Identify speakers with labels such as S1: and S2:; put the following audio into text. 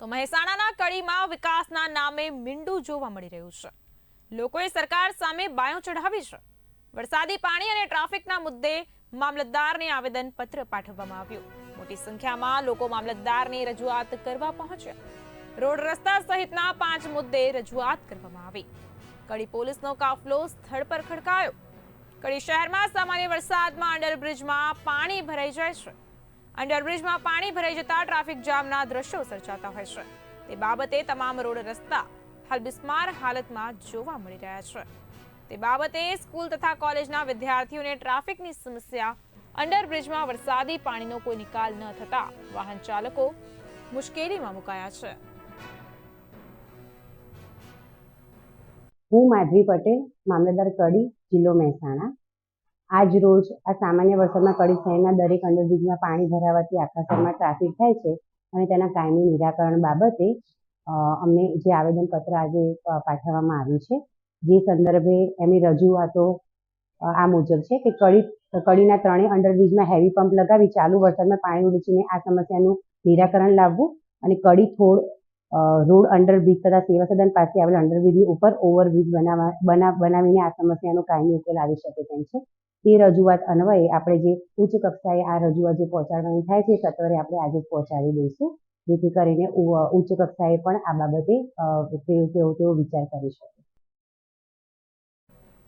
S1: તો મહેસાણાના કડીમાં વિકાસના નામે મીંડું જોવા મળી રહ્યું છે. લોકોએ સરકાર સામે બાયો ચઢાવી છે. વરસાદી પાણી અને ટ્રાફિકના મુદ્દે મામલતદારને આવેદન પત્ર પાઠવવામાં આવ્યું. મોટી સંખ્યામાં લોકો મામલતદારને રજૂઆત કરવા પહોંચ્યા. રોડ રસ્તા સહિતના પાંચ મુદ્દે રજૂઆત કરવામાં આવી. કડી પોલીસનો કાફલો સ્થળ પર ખડકાયો. કડી શહેરમાં સામાન્ય વરસાદમાં અંડરબ્રિજમાં પાણી ભરાઈ જાય છે. અંડરબ્રિજમાં પાણી ભરાઈ જતા ટ્રાફિક જામના દ્રશ્યો સર્જાતા હોય છે. તે બાબતે તમામ રોડ રસ્તા હાલ બિસ્માર હાલતમાં જોવા મળી રહ્યા છે. તે બાબતે સ્કૂલ તથા કોલેજના વિદ્યાર્થીઓને ટ્રાફિકની સમસ્યા, અંડરબ્રિજમાં વરસાદી પાણીનો કોઈ નિકાલ ન થતા વાહન ચાલકો મુશ્કેલીમાં મુકાયા છે.
S2: હું માધવી પટેલ, મામલતદાર કડી, જિલ્લો મહેસાણા. આજ રોજ આ સામાન્ય વરસાદમાં કડી શહેરના દરેક અંડરબ્રિજમાં પાણી ભરાવાથી આખા શહેરમાં ટ્રાફિક થાય છે અને તેના કાયમી નિરાકરણ બાબતે અમને જે આવેદનપત્ર આજે પાઠવવામાં આવ્યું છે, જે સંદર્ભે એમની રજૂઆતો આ મુજબ છે કે કડી, કડીના ત્રણેય અંડરબ્રિજમાં હેવી પંપ લગાવી ચાલુ વરસાદમાં પાણી ઉડીને આ સમસ્યાનું નિરાકરણ લાવવું અને કડી થોડ રોડ અંડરબ્રિજ તથા સેવા સદન પાસે આવેલ અંડરબ્રિજની ઉપર ઓવરબ્રિજ બનાવવા, બના- બનાવીને આ સમસ્યાનો કાયમી ઉકેલ આવી શકે તેમ છે. તે રજૂઆત અન્વયે આપણે જે ઉચ્ચ કક્ષાએ આ રજૂઆત જે પહોંચાડવાની થાય છે સત્વરે આપણે આજે જ પહોંચાડી દઈશું. જેથી કરીને ઉચ્ચ કક્ષાએ પણ આ બાબતે તેઓ તેઓ વિચાર કરી શકે.